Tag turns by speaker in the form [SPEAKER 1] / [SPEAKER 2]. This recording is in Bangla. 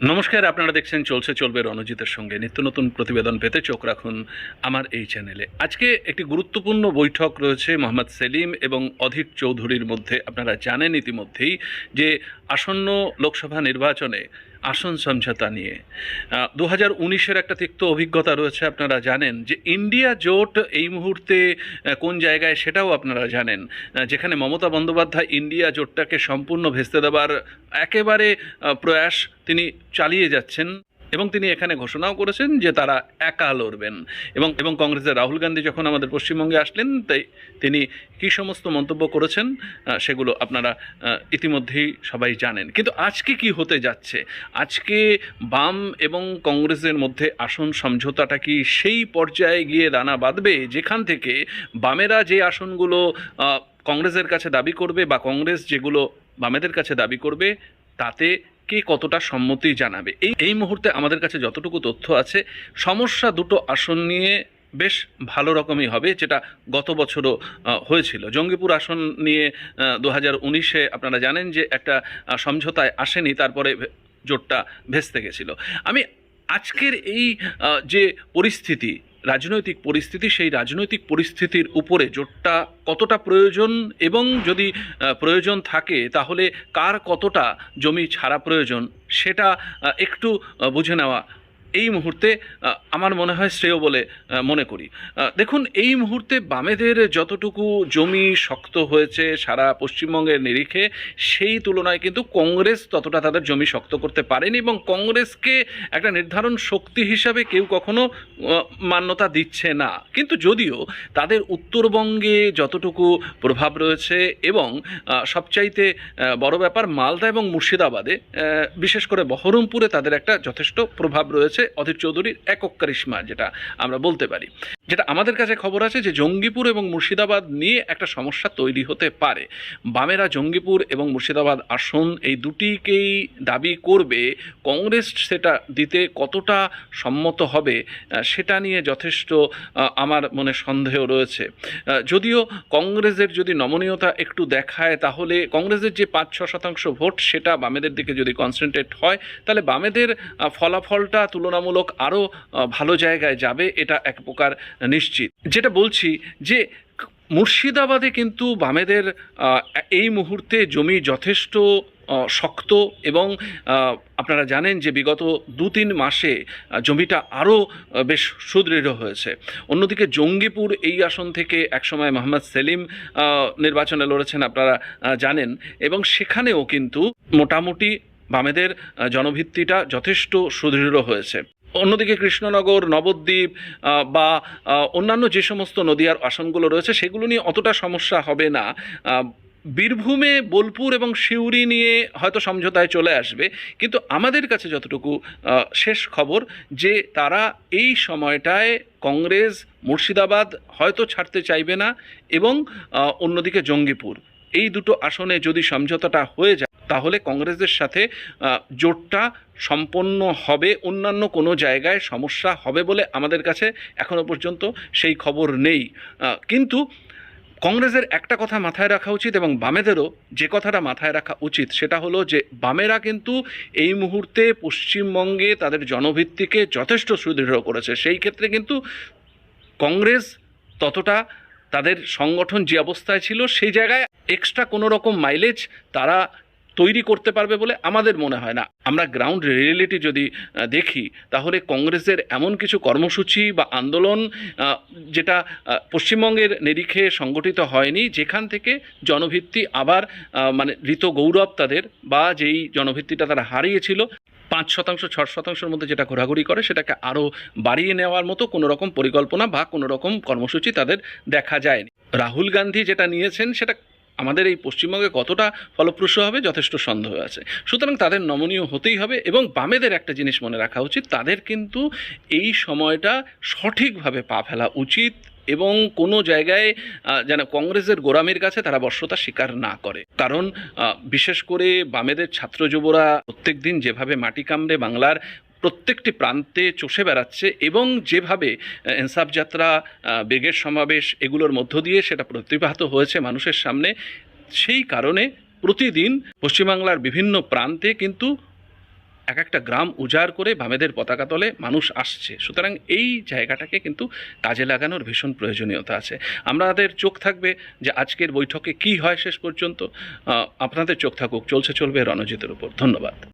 [SPEAKER 1] নমস্কার, আপনারা দেখছেন চলছে চলবে রণজিতের সঙ্গে। নিত্য নতুন প্রতিবেদন পেতে চোখ রাখুন আমার এই চ্যানেলে। আজকে একটি গুরুত্বপূর্ণ বৈঠক রয়েছে মোহাম্মদ সেলিম এবং অধীর চৌধুরীর মধ্যে। আপনারা জানেন ইতিমধ্যেই যে আসন্ন লোকসভা নির্বাচনে আসন সমঝোতা নিয়ে। দু হাজার উনিশের একটা তিক্ত অভিজ্ঞতা রয়েছে, আপনারা জানেন যে ইন্ডিয়া জোট এই মুহূর্তে কোন জায়গায় সেটাও আপনারা জানেন। যেখানে মমতা বন্দ্যোপাধ্যায় ইন্ডিয়া জোটটাকে সম্পূর্ণ ভেস্তে দেবার একেবারে প্রয়াস তিনি চালিয়ে যাচ্ছেন। এবং তিনি এখানে ঘোষণাও করেছেন যে তারা একা লড়বেন। এবং এবং কংগ্রেসের রাহুল গান্ধী যখন আমাদের পশ্চিমবঙ্গে আসলেন, তাই তিনি কী সমস্ত মন্তব্য করেছেন সেগুলো আপনারা ইতিমধ্যেই সবাই জানেন। কিন্তু আজকে কি হতে যাচ্ছে? আজকে বাম এবং কংগ্রেসের মধ্যে আসন সমঝোতাটা কি সেই পর্যায়ে গিয়ে দানা বাঁধবে? যেখান থেকে বামেরা যে আসনগুলো কংগ্রেসের কাছে দাবি করবে বা কংগ্রেস যেগুলো বামেদের কাছে দাবি করবে, তাতে কে কতটা সম্মতি জানাবে? এই এই মুহূর্তে আমাদের কাছে যতটুকু তথ্য আছে, সমস্যা দুটো আসন নিয়ে বেশ ভালো রকমই হবে, যেটা গত বছরও হয়েছিল। জঙ্গিপুর আসন নিয়ে দু হাজার উনিশে আপনারা জানেন যে একটা সমঝোতায় আসেনি, তারপরে জোটটা ভেস্তে গেছিল। আমি আজকের এই যে পরিস্থিতি রাজনৈতিক পরিস্থিতি, সেই রাজনৈতিক পরিস্থিতির উপরে জোটটা কতটা প্রয়োজন এবং যদি প্রয়োজন থাকে, তাহলে কার কতটা জমি ছাড়া প্রয়োজন, সেটা একটু বুঝে নেওয়া এই মুহূর্তে আমার মনে হয় শ্রেয় বলে মনে করি। দেখুন, এই মুহূর্তে বামেদের যতটুকু জমি শক্ত হয়েছে সারা পশ্চিমবঙ্গের নিরিখে, সেই তুলনায় কিন্তু কংগ্রেস ততটা তাদের জমি শক্ত করতে পারেনি এবং কংগ্রেসকে একটা নির্ধারণ শক্তি হিসাবে কেউ কখনো মান্যতা দিচ্ছে না। কিন্তু যদিও তাদের উত্তরবঙ্গে যতটুকু প্রভাব রয়েছে এবং সবচাইতে বড় ব্যাপার মালদা এবং মুর্শিদাবাদে বিশেষ করে বহরমপুরে তাদের একটা যথেষ্ট প্রভাব রয়েছে। অধীর চৌধুরীর একক কারিশমা, যেটা আমরা বলতে পারি। যেটা আমাদের কাছে খবর আছে যে জঙ্গিপুর এবং মুর্শিদাবাদ নিয়ে একটা সমস্যা তৈরি হতে পারে। বামেরা জঙ্গিপুর এবং মুর্শিদাবাদ আসন এই দুটিকেই দাবি করবে, কংগ্রেস সেটা দিতে কতটা সম্মত হবে সেটা নিয়ে যথেষ্ট আমার মনে সন্দেহ রয়েছে। যদিও কংগ্রেসের যদি নমনীয়তা একটু দেখায়, তাহলে কংগ্রেসের যে পাঁচ, ছ শতাংশ ভোট, সেটা বামেদের দিকে যদি কনসেন্ট্রেট হয়, তাহলে বামেদের ফলাফলটা ফলাফলটা তুলনামূলক আরও ভালো জায়গায় যাবে, এটা এক প্রকার নিশ্চিত। যেটা বলছি যে, মুর্শিদাবাদে কিন্তু বামেদের এই মুহূর্তে জমি যথেষ্ট শক্ত এবং আপনারা জানেন যে বিগত দু তিন মাসে জমিটা আরও বেশ সুদৃঢ় হয়েছে। অন্যদিকে জঙ্গিপুর এই আসন থেকে একসময় মোহাম্মদ সেলিম নির্বাচনে লড়েছেন, আপনারা জানেন। এবং সেখানেও কিন্তু মোটামুটি বামেদের জনভিত্তিটা যথেষ্ট সুদৃঢ় হয়েছে। অন্যদিকে কৃষ্ণনগর, নবদ্বীপ বা অন্যান্য যে সমস্ত নদীয়ার আসনগুলো রয়েছে, সেগুলো নিয়ে অতটা সমস্যা হবে না। বীরভূমে বোলপুর এবং সিউড়ি নিয়ে হয়তো সমঝোতায় চলে আসবে, কিন্তু আমাদের কাছে যতটুকু শেষ খবর যে তারা এই সময়টায় কংগ্রেস, মুর্শিদাবাদ হয়তো ছাড়তে চাইবে না এবং অন্যদিকে জঙ্গিপুর। এই দুটো আসনে যদি সমঝোতাটা হয়ে যায় তাহলে কংগ্রেসের সাথে জোটটা সম্পন্ন হবে, অন্যান্য কোনো জায়গায় সমস্যা হবে বলে আমাদের কাছে এখনও পর্যন্ত সেই খবর নেই। কিন্তু কংগ্রেসের একটা কথা মাথায় রাখা উচিত এবং বামেদেরও যে কথাটা মাথায় রাখা উচিত সেটা হলো যে, বামেরা কিন্তু এই মুহূর্তে পশ্চিমবঙ্গে তাদের জনভিত্তিকে যথেষ্ট সুদৃঢ় করেছে। সেই ক্ষেত্রে কিন্তু কংগ্রেস ততটা তাদের সংগঠন যে অবস্থায় ছিল, সেই জায়গায় এক্সট্রা কোনো রকম মাইলেজ তারা তৈরি করতে পারবে বলে আমাদের মনে হয় না। আমরা গ্রাউন্ড রিয়েলিটি যদি দেখি, তাহলে কংগ্রেসের এমন কিছু কর্মসূচি বা আন্দোলন যেটা পশ্চিমবঙ্গের নিরিখে সংগঠিত হয়নি, যেখান থেকে জনভিত্তি আবার মানে ঋত গৌরব তাদের বা যেই জনভিত্তিটা তারা হারিয়েছিল, পাঁচ শতাংশ ছ শতাংশের মধ্যে যেটা ঘোরাঘুরি করে, সেটাকে আরও বাড়িয়ে নেওয়ার মতো কোনো রকম পরিকল্পনা বা কোনো রকম কর্মসূচি তাদের দেখা যায়নি। রাহুল গান্ধী যেটা নিয়েছেন, সেটা আমাদের এই পশ্চিমবঙ্গে কতটা ফলপ্রসূ হবে যথেষ্ট সন্দেহ আছে। সুতরাং তাদের নমনীয় হতেই হবে এবং বামেদের একটা জিনিস মনে রাখা উচিত, তাদের কিন্তু এই সময়টা সঠিকভাবে পা ফেলা উচিত এবং কোনো জায়গায় যেন কংগ্রেসের গোরামের কাছে তারা বর্ষতা স্বীকার না করে। কারণ বিশেষ করে বামেদের ছাত্র যুবরা প্রত্যেক দিন যেভাবে মাটি কামড়ে বাংলার প্রত্যেকটি প্রান্তে চষে বেড়াচ্ছে এবং যেভাবে আহ, ইনসাফ যাত্রা ব্রিগেড সমাবেশ এগুলোর মধ্য দিয়ে সেটা প্রতিভাত হয়েছে মানুষের সামনে সেই কারণে প্রতিদিন পশ্চিমবাংলার বিভিন্ন প্রান্তে কিন্তু এক একটা গ্রাম উজাড় করে বামেদের পতাকা তলে মানুষ আসছে। সুতরাং এই জায়গাটাকে কিন্তু কাজে লাগানোর ভীষণ প্রয়োজনীয়তা আছে। আমাদের চোখ থাকবে যে আজকের বৈঠকে কি হয় শেষ পর্যন্ত। আপনাদের চোখ থাকুক চলছে চলবে রণজিতের উপর। ধন্যবাদ।